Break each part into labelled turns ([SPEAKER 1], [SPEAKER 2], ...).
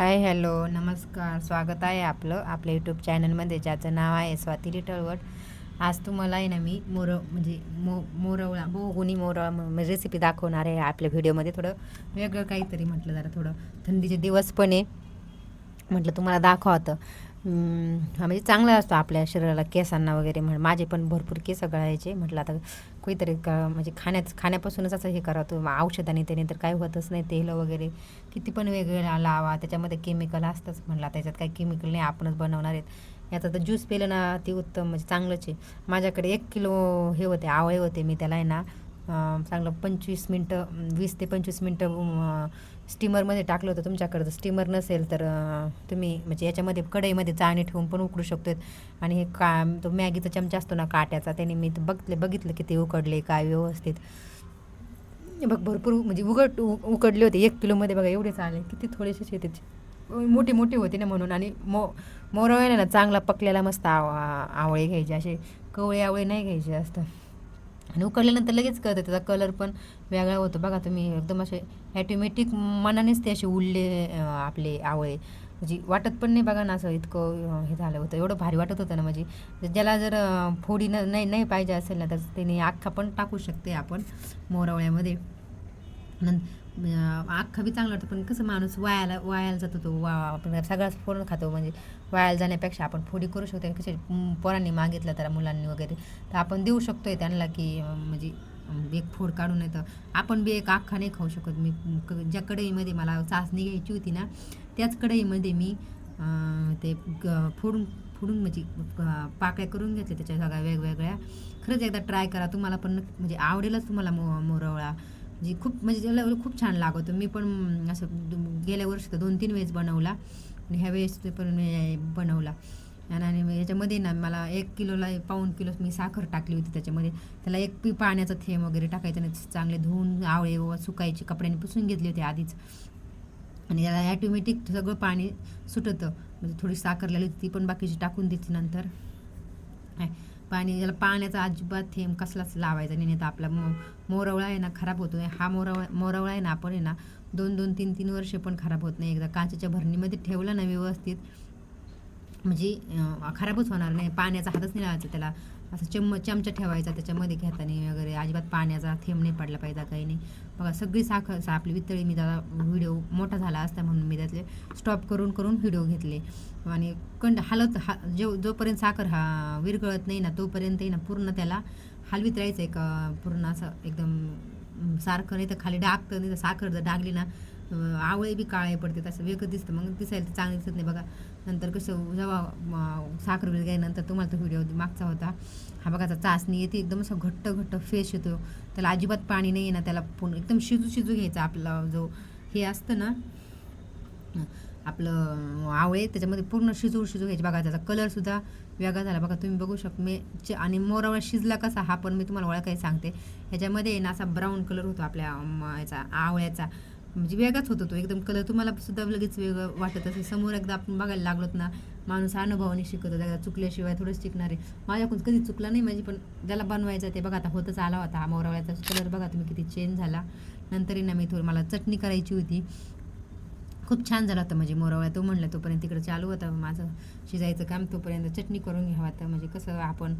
[SPEAKER 1] Hi hello नमस्कार. स्वागत आहे आपलं आपल्या यूट्यूब चॅनलमध्ये ज्याचं नाव आहे स्वाती लिटलवट. आज तुम्हाला आहे ना मी मोर म्हणजे मो मोरवळा बोगुनी मोरवळा म्हणजे रेसिपी दाखवणार आहे. आपल्या व्हिडिओमध्ये थोडं वेगळं काहीतरी म्हटलं जरा थोडं. थंडीचे दिवस पण आहे म्हटलं तुम्हाला दाखवतं. म्हणजे चांगला असतो आपल्या शरीराला केसांना वगैरे म्हण माझे पण भरपूर केस गळायचे. म्हटलं आता काहीतरी का म्हणजे खाण्याच खाण्यापासूनच असं हे करा तो औषधाने त्याने तर काही होतच नाही तेल वगैरे. किती पण वेगवेगळ्या लावा त्याच्यामध्ये केमिकल असतंच म्हटलं त्याच्यात काही केमिकल नाही आपणच बनवणार आहेत. याचा तर ज्यूस पेलं ना ते उत्तम म्हणजे चांगलंच आहे. माझ्याकडे एक किलो हे होते आवळे होते मी त्याला आहे ना चांगलं पंचवीस मिनटं वीस ते पंचवीस मिनटं स्टीमरमध्ये टाकलं होतं तुमच्याकडं. जर स्टीमर नसेल तर तुम्ही म्हणजे याच्यामध्ये कढईमध्ये चाळणी ठेवून पण उकडू शकतो आणि हे का तो मॅगीचा चमचा असतो ना काट्याचा त्याने मी बघितले बघितलं की ते उकडले काय व्यवस्थित. बघ भरपूर म्हणजे उघड उ- उकडले होते एक किलोमध्ये बघा एवढे आले किती थोडेसे त्याचे. मोठे मोठे होते ना म्हणून. आणि मो मोरवळे ना चांगला पकलेला मस्त आव आवळे घ्यायचे. असे कवळे आवळे नाही घ्यायचे असतं आणि उकडल्यानंतर लगेच कळतं त्याचा कलर पण वेगळा होतो. बघा तुम्ही एकदम असे ॲटोमॅटिक मनानेच ते असे उडले आपले आवळे. म्हणजे वाटत पण नाही बघा ना असं इतकं हे झालं होतं. एवढं भारी वाटत होतं ना म्हणजे. ज्याला जर फोडी न नाही नाही पाहिजे असेल ना तर त्याने अख्खा पण टाकू शकते आपण मोरावळ्यामध्ये नंतर अख्खा बी चांगलं वाटतं पण कसं माणूस वायाला वायाला जातो तो. वा आपण सगळाच फोडून खातो म्हणजे वायाला जाण्यापेक्षा आपण फोडी करू शकतो. कसे पोरांनी मागितलं तर मुलांनी वगैरे तर आपण देऊ शकतोय त्यांना की म्हणजे एक फोड काढून येतं आपण बी एक अख्खा नाही खाऊ शकत. मी क- ज्या कढईमध्ये मला चाचणी घ्यायची होती ना त्याच कढईमध्ये मी ते ग- फोडून फोडून म्हणजे पाकळ्या करून घेतल्या. त्याच्या सगळ्या वेगवेगळ्या. खरंच एकदा ट्राय करा. तुम्हाला पण म्हणजे आवडेलच तुम्हाला मो मोरवळा. जी खूप म्हणजे त्याला खूप छान लागतो. मी पण असं गेल्या वर्षी तर दोन तीन वेळेस बनवला. आणि ह्या वेळेस ते पण बनवला. आणि याच्यामध्ये ना मला एक किलोला पाऊण किलो मी साखर टाकली होती त्याच्यामध्ये. त्याला एक पी पाण्याचा थेंब वगैरे टाकायचं आणि चांगले धुवून आवळे व सुकायचे कपड्याने पुसून घेतले होते आधीच. आणि याला ॲटोमॅटिक सगळं पाणी सुटतं. म्हणजे थोडी साखर लागली होती ती पण बाकीची टाकून देते नंतर. काय पाणी याला पाण्याचा अजिबात थेंब कसलाच लावायचा नाही. नाही तर आपला मो मोरवळा आहे ना खराब होतो. हा मोरवळा मोरवळा आहे ना आपण आहे ना दोन दोन तीन तीन वर्ष पण खराब होत नाही. एकदा काचेच्या भरणीमध्ये ठेवलं ना व्यवस्थित म्हणजे खराबच होणार नाही. पाण्याचा हातच नाही लावायचा त्याला. असं चम्म चमचा ठेवायचा त्याच्यामध्ये घेताना वगैरे. अजिबात पाण्याचा थेंब नाही पडला पाहिजे काही नाही. बघा सगळी साखर सा- आपली वितळी मी त्याला व्हिडिओ मोठा झाला असता म्हणून मी त्यातले स्टॉप करून करून व्हिडिओ घेतले. आणि कंड हलत हा जो जोपर्यंत साखर हा विरघळत नाही ना तोपर्यंतही ना पूर्ण त्याला हलवीत राहायचं एक पूर्ण असं एकदम सारखं नाही तर खाली डागतं नाही तर साखर जर डागली ना आवळे बी काळे पडते असं वेगळं दिसतं. मग दिसायला तर चांगलं दिसत नाही बघा. नंतर कसं जेव्हा साखर साखर गेल्यानंतर तुम्हाला तो व्हिडिओ मागचा होता. हा बघा आता चाचणी येते एकदम असं घट्ट घट्ट फेस येतो. त्याला अजिबात पाणी नाही आहे ना त्याला पूर्ण एकदम शिजू शिजू घ्यायचा आपला जो हे असतं ना आपलं आवळे त्याच्यामध्ये पूर्ण शिजू शिजू घ्यायचे. बघा त्याचा कलरसुद्धा वेगळा झाला. बघा तुम्ही बघू शकता मी च- आणि मोरावळा शिजला कसा हा पण मी तुम्हाला ओळखायला सांगते. ह्याच्यामध्ये ना असा ब्राऊन कलर होतो आपल्या याचा आवळ्याचा. म्हणजे वेगळाच होतो तो एकदम कलर तुम्हाला सुद्धा लगेच वेगळं वाटत असेल. समोर एकदा आपण बघायला लागलोत ना माणूस अनुभवाने शिकत होता. चुकल्याशिवाय थोडंच शिकणार. आहे माझ्याकडून कधी चुकला नाही माझी पण ज्याला बनवायचं ते बघा. आता होतच आला होता. हा मोरावळ्याचा कलर बघा तुम्ही किती चेंज झाला. नंतर ना मी थोडं मला चटणी करायची होती. खूप छान झाला होता म्हणजे मोरावळ्या तो म्हणला तोपर्यंत तिकडे चालू होता. माझं शिजायचं काम तोपर्यंत चटणी करून घ्यावं. तर म्हणजे कसं आपण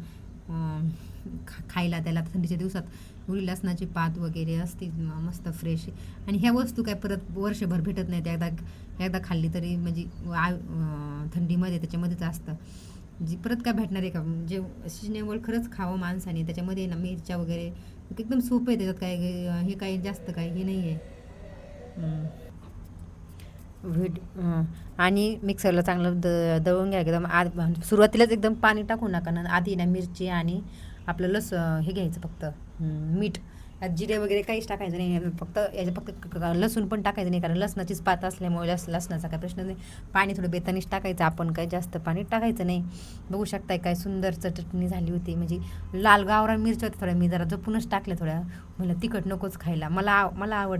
[SPEAKER 1] खा खायला त्याला थंडीच्या दिवसात एवढी लसणाची पात वगैरे असते मस्त फ्रेश आणि ह्या वस्तू काय परत वर्षभर भेटत नाहीत. एकदा एकदा खाल्ली तरी म्हणजे आय थंडीमध्ये त्याच्यामध्येच असतं. जी परत काय भेटणार आहे का? म्हणजे जे सिजनेबल खरंच खावं माणसाने. त्याच्यामध्ये ना मिरच्या वगैरे एकदम सोपं आहे त्याच्यात काय हे काही जास्त काय हे नाही आहे व्हिड आणि मिक्सरला चांगलं द दळून घ्या एकदम आत सुरुवातीलाच एकदम पाणी टाकू नका ना आधी ना मिरची आणि आपलं लस हे घ्यायचं फक्त मीठ. जिरे वगैरे काहीच टाकायचं नाही फक्त याच्या फक्त लसूण पण टाकायचं नाही कारण लसणाचीच पात असल्यामुळे लस लसणाचा काय प्रश्न नाही. पाणी थोडं बेतानीच टाकायचं आपण काय जास्त पाणी टाकायचं नाही. बघू शकताय काय सुंदर चटणी झाली होती म्हणजे लाल गावरा मिरच्या होत्या थोड्या मी जरा जपूनच टाकल्या थोड्या. मला तिखट नकोच खायला मला मला आवडतं